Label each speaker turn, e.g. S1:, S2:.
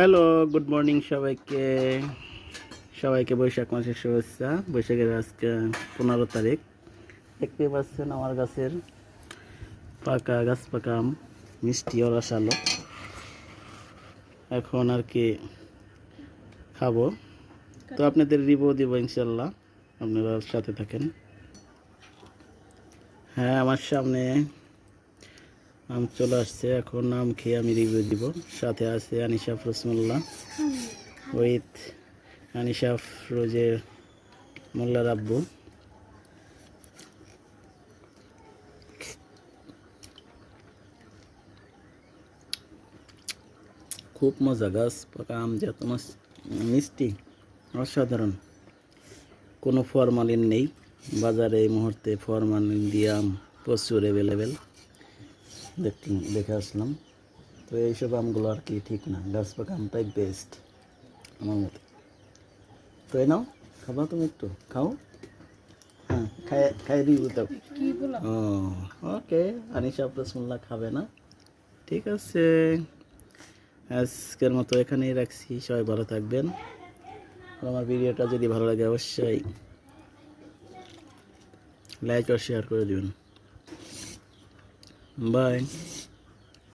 S1: Hello good morning সবাইকে। সবাইকে বৈশাখ মাসের শুভেচ্ছা। বৈশাখের আজকে পনেরো তারিখ। দেখতে পাচ্ছেন আমার গাছের পাকা গাছ পাকা মিষ্টি রসালো এখন আর কি খাব। তো আপনাদের রিভিউ দিব ইনশাল্লাহ। আপনারা সাথে থাকেন। হ্যাঁ আমার সামনে আম চলে আসছে, এখন আম খেয়ে আমি রিভিউ দিব। সাথে আছে আনিশাফ রসমুল্লাহ উইথ আনিশাফ রোজের মোল্লা রাব্বু। খুব মজা গাছ, পাকা আম যত মিষ্টি, অসাধারণ। কোনো ফরমালিন নেই। বাজারে এই মুহূর্তে ফরমালিন দিয়ে আম প্রচুর অ্যাভেলেবেল দেখে আসলাম। তো এইসব আমগুলো আর কি ঠিক না। গাছ পাকা আমটাই বেস্ট আমার মতে। তো এই নাও খাবা তুমি একটু খাও। হ্যাঁ খাই খাই দিব তো। ও ওকে আনিশা রসমুল্লাহ খাবে না। ঠিক আছে। আজকের মতো এখানেই রাখছি। সবাই ভালো থাকবেন। আর আমার ভিডিওটা যদি ভালো লাগে অবশ্যই লাইক আর শেয়ার করে দিবেন। Bye.